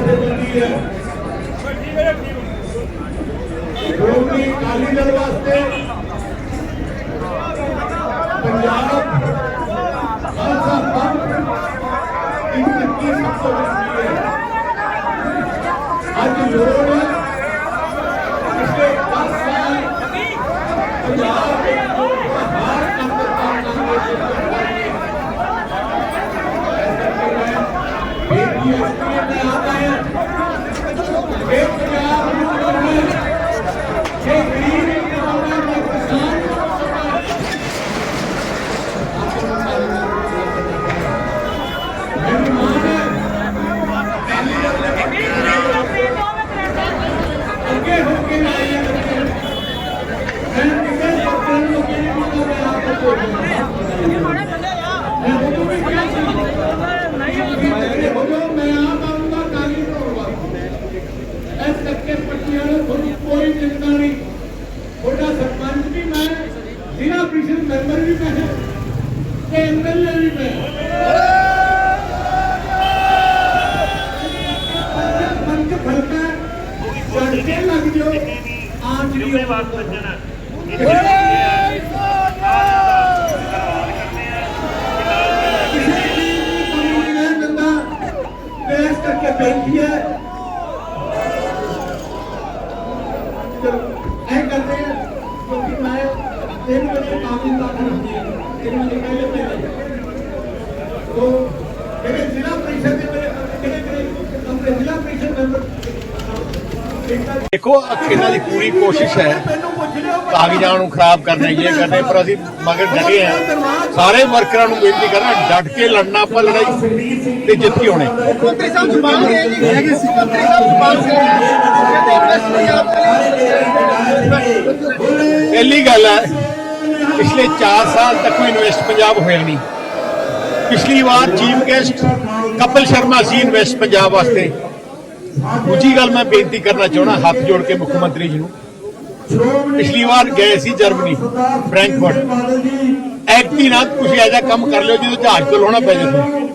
ਜਥੇਬੰਦੀ ਹੈ ਸ਼੍ਰੋਮਣੀ ਅਕਾਲੀ ਦਲ ਵਾਸਤੇ ਪੰਜਾਬ ਖਾਲਸਾ ਪੰਥ ਇੱਕ ਸਭ ਤੋਂ ਵੱਡੀ ਹੈ ਅੱਜ ਲੋੜ ਇਹ ਜ਼ਿਲ੍ਹਾ ਪ੍ਰੀਸ਼ਦ ਮੈਂਬਰ ਵੀ ਮੈਂ ਤੇ ਐਮਐਲਏ ਵੀ ਮੈਂ ਪੰਜ ਫਲਕਾ ਚੜ ਕੇ ਲੱਗ ਜਾਓ ਆਂਚ ਦੀ ਜ਼ਿੰਮੇਵਾਰ ਸੱਜਣ ਤਿੰਨ ਵਜੇ ਕਾਨੂੰਨ ਦਾਖਲ ਹੁੰਦੀ ਹੈ। ਤਿੰਨ ਵਜੇ ਪਹਿਲੇ ਪਹਿਲੇ ਤੋ ਜਿਹੜੇ ਜ਼ਿਲ੍ਹਾ ਪ੍ਰੀਸ਼ਦ ਦੇ ਮੇਰੇ ਜਿਹੜੇ ਜਿਹੜੇ ਆਪਣੇ ਜ਼ਿਲ੍ਹਾ ਪ੍ਰੀਸ਼ਦ ਮੈਂਬਰ ਦੇਖੋ ਇਹਨਾਂ ਦੀ ਪੂਰੀ ਕੋਸ਼ਿਸ਼ ਹੈ। ਕਾਗਜ਼ਾਂ ਨੂੰ ਖਰਾਬ ਕਰਨਾ ਇਹ ਕਰਨੇ ਪਰ ਅਸੀਂ ਮਗਰ ਡਟੇ ਆ। ਸਾਰੇ ਵਰਕਰਾਂ ਨੂੰ ਬੇਨਤੀ ਕਰਨਾ ਡਟ ਕੇ ਲੜਨਾ ਆਪਾਂ ਲੜਾਈ ਤੇ ਜਿੱਤ ਕੇ ਆਉਣੇ। ਮੰਤਰੀ ਸਾਹਿਬ ਜ਼ੁਬਾਨ ਗਏ ਜੀ ਹੈਗੇ ਸੀ ਮੰਤਰੀ ਸਾਹਿਬ ਜ਼ੁਬਾਨ ਗਏ ਕਹਿੰਦੇ ਪ੍ਰੈਸ ਨਹੀਂ ਆਪ ਪਹਿਲੀ ਗੱਲ ਹੈ ਪਿਛਲੇ 4 ਸਾਲ ਤੱਕ ਕੋਈ ਇਨਵੈਸਟ ਪੰਜਾਬ ਹੋਇਆ ਨਹੀਂ। ਪਿਛਲੀ ਵਾਰ ਚੀਫ ਗੈਸਟ ਕਪਲ ਸ਼ਰਮਾ ਸੀ ਇਨਵੈਸਟ ਪੰਜਾਬ ਵਾਸਤੇ। ਦੂਜੀ ਗੱਲ ਮੈਂ ਬੇਨਤੀ ਕਰਨਾ ਚਾਹਣਾ ਹੱਥ ਜੋੜ ਕੇ ਮੁੱਖ ਮੰਤਰੀ ਜੀ ਨੂੰ। ਪਿਛਲੀ ਵਾਰ ਗਏ ਸੀ ਜਰਮਨੀ, ਫ੍ਰੈਂਕਫਰਟ। ਐਕਟੀ ਨਾਲ ਤੁਸੀਂ ਐਜਾ ਕੰਮ ਕਰ ਲਿਓ ਜਦੋਂ ਜਹਾਜ਼ ਤੋਂ ਲਾਉਣਾ ਪੈ ਜਾਵੇ